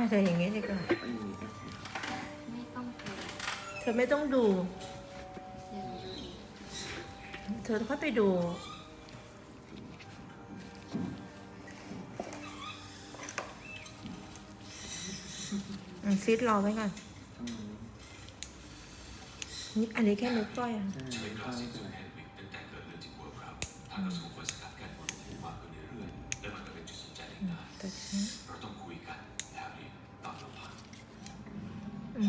อะเธออย่างงี้ดีกว่า ไม่มีก็คือไม่ต้องเปิดเธอไม่ต้องดู เดี๋ยวหนูดูเองเธอค่อยไปดู อืมฟิตรอไว้ก่อนอืมนี่อันนี้แค่เล็กก้อยอะใช่ใช่ใช่ตั้งแต่เกิดเรื่องที่เวิร์คครับทางกระทรวงควรสกัดกั้นคนผู้มากขึ้นเรื่อยๆและมันก็เป็นจุดสนใจได้ง่ายแต่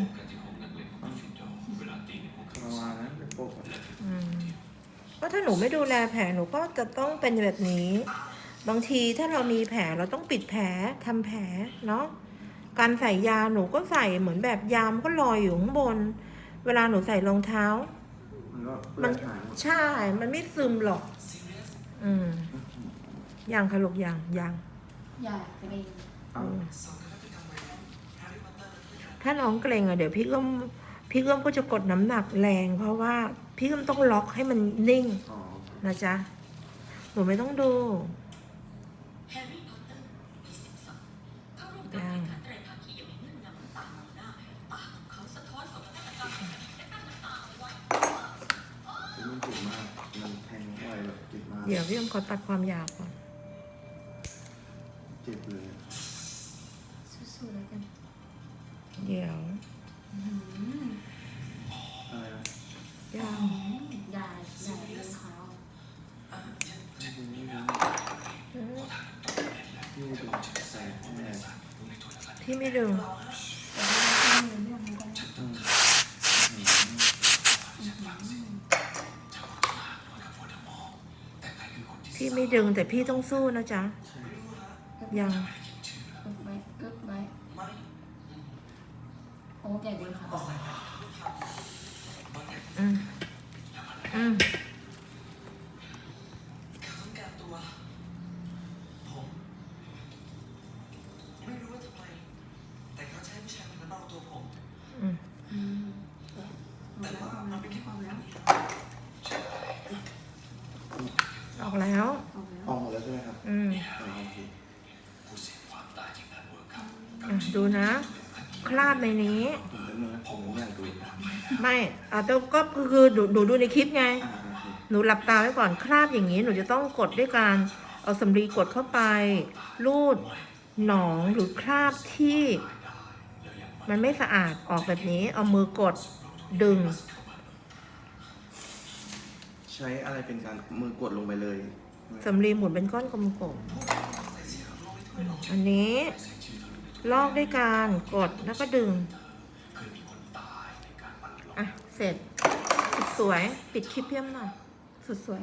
พมบกันที่ห้องนั่งเล่นของฟินโดเวลาตีหนึ่งของปคืนระมาณนั้นเป็นปกติอืมก็ถ้าหนูไม่ดูแลแผลหนูก็จะต้องเป็นแบบนี้ บางทีถ้าเรามีแผลเราต้องปิดแผลทำแผลเนาะการใส่ยาหนูก็ใส่เหมือนแบบยามก็ลอยอยู่ข้างบน เวลาหนูใส่รองเท้า มันก็มัเลือนดหายหมดใช่ มันไม่ซึมหรอก อืมยังค่ะลูกยังยังอย่าเกรงเอา ถ้าน้องเกรงอะเดี๋ยวพี่ก็พี่เอื้อมก็จะกดน้ำหนักแรง เพราะว่าพี่เอื้อมต้องล็อกให้มันนิ่งอ๋อนะจ๊ะหนูไม่ต้องดู แฮร์รี่พอตเตอร์มีสิบสองเข้าร่วมกับการแข่งขันไตรภาคีอย่างมีเงื่อนงำต่างๆหน้าตาของเขาสะท้อนสมรรถนะของและตั้งตาเอาไว้มันเจ็บมาก มันแทงเข้าไปแบบเจ็บมากเดี๋ยวพี่เอื้อมขอตัดความยาวก่อน เจ็บเลย สู้ๆแล้วกัน เดี๋ยวอื้อหืออะไรนะยาวอย่าอย่าเลี้ยงเขาไม่รู้ไม่รู้อืมที่เป็นแสบแน่พี่ไม่ดึงแต่ว่าไม่ต้องเรื่องมันก็ได้อืมอืมพี่ไม่ดึงแต่พี่ต้องสู้นะจ๊ะใช่ยัง อึบไว้อึบไว้ โอ้ใหญ่บนขาอืมอืมเขาต้องการตัวผมไม่รู้ว่าทำไมแต่เขาจะให้ผู้ชายคนนั้นมาเอาตัวผมอืมอืมแต่ว่ามันเป็นแค่ความแล้วออกแล้วออกแล้ว ออกหมดแล้วใช่ไหมครับ อืมอ๋อโอเคผู้เสี่ยงความตายที่งานเวิร์คครับอะดูนะ คราบในนี้เดี๋ยวนึงนะผมไม่อยากดูไม่อะแต่ก็คือคือดูดูดูในคลิปไง อ่าโอเคหนูหลับตาไว้ก่อนคราบอย่างนี้ หนูจะต้องกดด้วยการเอาสำลีกดเข้าไป รูดหนองหรือคราบที่ มันไม่สะอาดออกแบบนี้ เอามือกดดึง ใช้อะไรเป็นการมือกดลงไปเลย สำลีหมุนเป็นก้อนกลมๆ อันนี้ ลอกด้วยการกดแล้วก็ดึงอะ เสร็จ สุดสวย ปิดคลิปเพียมหน่อย สุดสวย